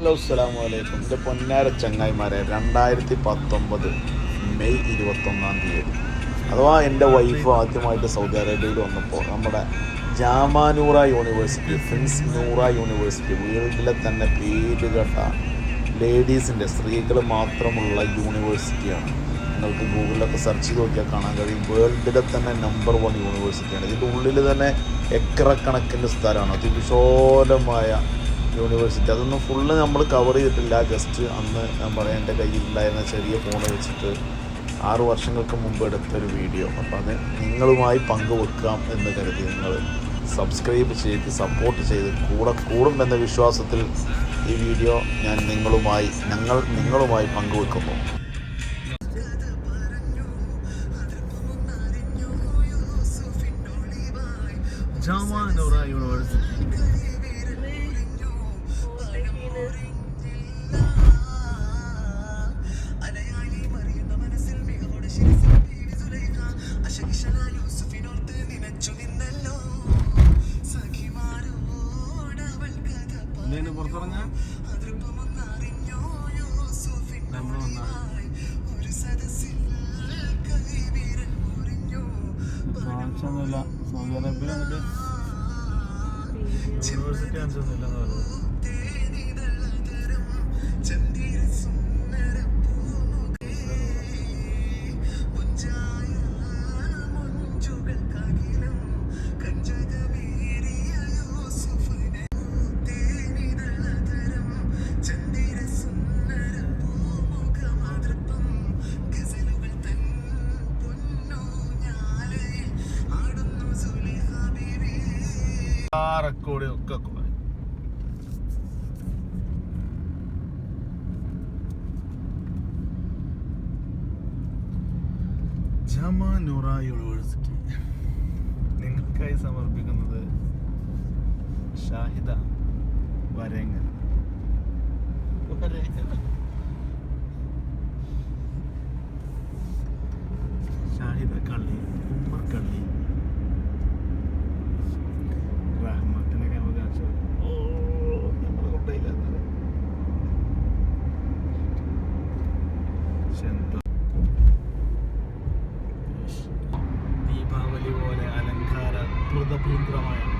Hello അസ്സാം വലൈക്കും എന്റെ പൊന്നാര ചങ്ങായിമാരെ രണ്ടായിരത്തി പത്തൊമ്പത് മെയ് ഇരുപത്തൊന്നാം തീയതി. അഥവാ എന്റെ വൈഫ് ആദ്യമായിട്ട് സൗദി അറേബ്യയിൽ വന്നപ്പോൾ നമ്മുടെ ജാമാനൂറ യൂണിവേഴ്സിറ്റി ഫിൻസ് നൂറ യൂണിവേഴ്സിറ്റി വേൾഡിലെ തന്നെ പേരുകെട്ട ലേഡീസിന്റെ സ്ത്രീകൾ മാത്രമുള്ള യൂണിവേഴ്സിറ്റിയാണ്. നിങ്ങൾക്ക് ഗൂഗിളിലൊക്കെ സെർച്ച് ചെയ്ത് നോക്കിയാൽ കാണാൻ കഴിയും. വേൾഡിലെ തന്നെ നമ്പർ വൺ യൂണിവേഴ്സിറ്റിയാണ്. ഇതിന്റെ ഉള്ളിൽ തന്നെ എക്കറക്കണക്കിന്റെ സ്ഥലമാണ്. അതിവിശാലമായ യൂണിവേഴ്സിറ്റി. അതൊന്നും ഫുള്ള് നമ്മൾ കവർ ചെയ്തിട്ടില്ല. ജസ്റ്റ് അന്ന് ഞാൻ പറയാം എന്റെ കയ്യിലുണ്ടായിരുന്ന ചെറിയ ഫോൺ വെച്ചിട്ട് ആറു വർഷങ്ങൾക്ക് മുമ്പ് എടുത്തൊരു വീഡിയോ അപ്പം അത് നിങ്ങളുമായി പങ്കുവെക്കാം എന്ന് കരുതി നിങ്ങൾ സബ്സ്ക്രൈബ് ചെയ്ത് സപ്പോർട്ട് ചെയ്ത് കൂടെ കൂടും എന്ന വിശ്വാസത്തിൽ ഈ വീഡിയോ ഞാൻ നിങ്ങളുമായി ഞങ്ങൾ നിങ്ങളുമായി പങ്കുവെക്കുന്നു യൂണിവേഴ്സിറ്റി. പുറത്തിറങ്ങ? നമ്മൾ കാണിച്ചൊന്നുമില്ല. സൗദി അറേബ്യയിൽ യൂണിവേഴ്സിറ്റി കാണിച്ചൊന്നുമില്ല എന്ന് പറഞ്ഞു ആ റെക്കോർഡ് ഒക്കെ ഒക്കെ. ജമാനൂറ യൂണിവേഴ്സിറ്റി നിങ്ങൾക്കായി സമർപ്പിക്കുന്നത് ഷാഹിദ വരങ്ങൽ. ഷാഹിദ കള്ളി ഉമ്മർ കള്ളി കേന്ദ്രമാണ്